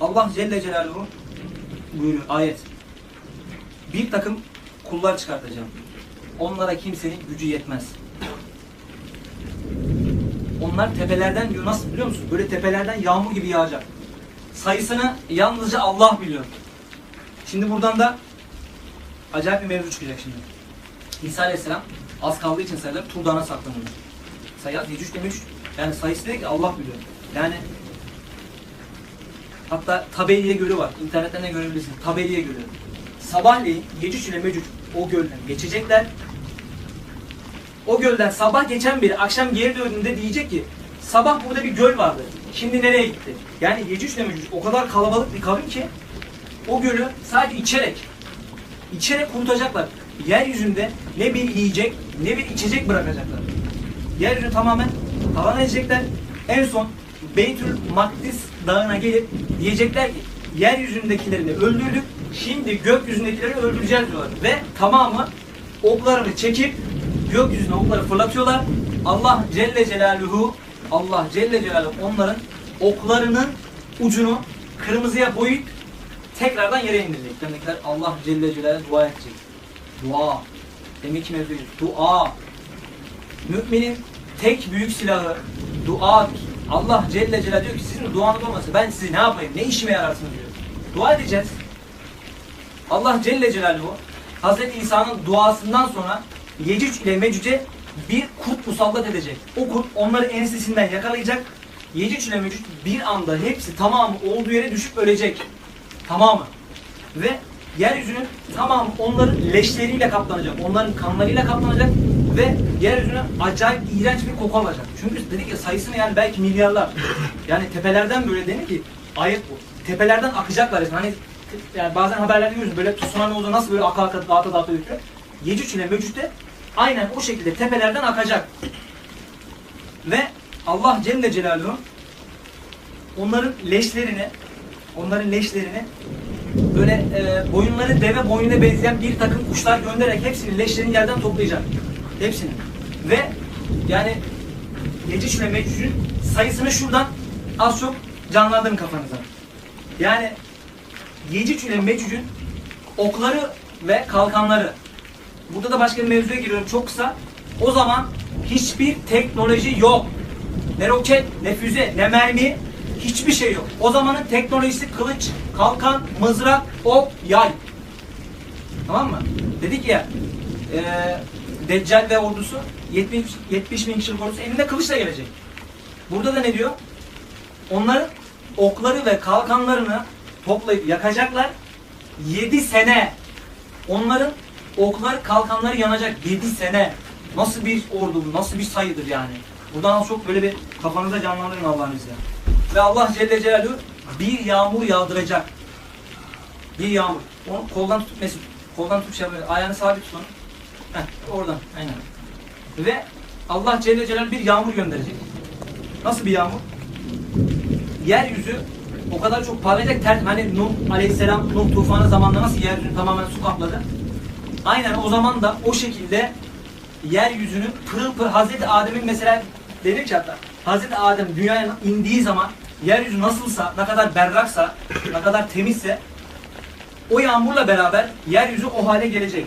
Allah Celle Celaluhu buyuruyor ayet. Bir takım kullar çıkartacağım. Onlara kimsenin gücü yetmez. Onlar tepelerden diyor nasıl biliyor musun? Böyle tepelerden yağmur gibi yağacak. Sayısını yalnızca Allah biliyor. Şimdi buradan da acayip bir mevzu çıkacak şimdi. İsa Aleyhisselam az kaldığı için sayılar Turdan'a saklanıyor. Sayı Yecüc demiş. Yani sayısı değil ki Allah biliyor. Yani hatta Tabeliye Gölü var. İnternetten de görebilirsin. Tabeliye Gölü. Sabahleyin Yecüc ile Mecüc o gölden geçecekler. O gölden sabah geçen biri akşam geri döndüğünde diyecek ki sabah burada bir göl vardı. Şimdi nereye gitti? Yani Yecüc ile Mecüc o kadar kalabalık bir kavim ki o gölü sadece içerek içerek kurutacaklar. Yeryüzünde ne bir yiyecek ne bir içecek bırakacaklar. Yeryüzünü tamamen talan edecekler. En son Beytül Makdis dağına gelip diyecekler ki yeryüzündekilerini öldürdük. Şimdi gökyüzündekileri öldüreceğiz diyorlar. Ve tamamı oklarını çekip gökyüzüne okları fırlatıyorlar. Allah Celle Celaluhu Allah Celle Celaluhu onların oklarının ucunu kırmızıya boyayıp tekrardan yere indirecek. Demekler Allah Celle Celaluhu dua edecek. Dua. Demek ki mevzu dua. Müminin tek büyük silahı duadır. Allah Celle Celaluhu diyor ki sizin duanız olmasa ben sizi ne yapayım, ne işime yararsınız diyor. Dua edeceğiz. Allah Celle Celaluhu Hazreti İsa'nın duasından sonra Yecüc ile Mecüc'e bir kurt musallat edecek. O kurt onları ensesinden yakalayacak. Yecüc ile Mecüc bir anda hepsi tamamı olduğu yere düşüp ölecek. Tamamı. Ve yeryüzünün tamamı onların leşleriyle kaplanacak. Onların kanlarıyla kaplanacak ve yeryüzüne acayip iğrenç bir koku alacak. Çünkü dedik ya sayısını yani belki milyarlar. Yani tepelerden böyle denir ki ayet bu. Tepelerden akacaklar. resmen. Hani yani bazen haberlerde görüyoruz böyle tsunami olduğu nasıl böyle aka aka dağıta dağıta götürüyor. Yecüc ile Mecüc de aynen o şekilde tepelerden akacak. Ve Allah Celle Celaluhu onların leşlerini onların leşlerini böyle e, boyunları deve boynuna benzeyen bir takım kuşlar göndererek hepsinin leşlerini yerden toplayacak. Hepsini. Ve yani Yecüc ile Mecüc'ün sayısını şuradan az çok canlandırın kafanıza. Yani Yecüc ile Mecüc'ün okları ve kalkanları. Burada da başka bir mevzuya giriyorum çok kısa. O zaman hiçbir teknoloji yok. Ne roket, ne füze, ne mermi, hiçbir şey yok. O zamanın teknolojisi kılıç, kalkan, mızrak, ok, yay. Tamam mı? Dedik ya, e, Deccal ve ordusu 70, 70 bin kişilik ordusu elinde kılıçla gelecek. Burada da ne diyor? Onların okları ve kalkanlarını toplayıp yakacaklar. 7 sene onların okları kalkanları yanacak 7 sene. Nasıl bir ordu bu? Nasıl bir sayıdır yani? Buradan çok böyle bir kafanıza canlandırın Allah'ın izniyle. Ve Allah Celle Celaluhu bir yağmur yağdıracak. Bir yağmur. Onu koldan tut Mesut. Koldan tut şey yapıyor. Ayağını sabit tut onu. Heh, oradan. Aynen. Ve Allah Celle Celaluhu bir yağmur gönderecek. Nasıl bir yağmur? Yeryüzü o kadar çok parlayacak ter hani Nuh Aleyhisselam Nuh tufanı zamanında nasıl yeryüzünü tamamen su kapladı? Aynen o zaman da o şekilde yeryüzünün pırıl pırıl Hazreti Adem'in mesela dedim ki hatta Hazreti Adem dünyaya indiği zaman yeryüzü nasılsa, ne kadar berraksa, ne kadar temizse o yağmurla beraber yeryüzü o hale gelecek.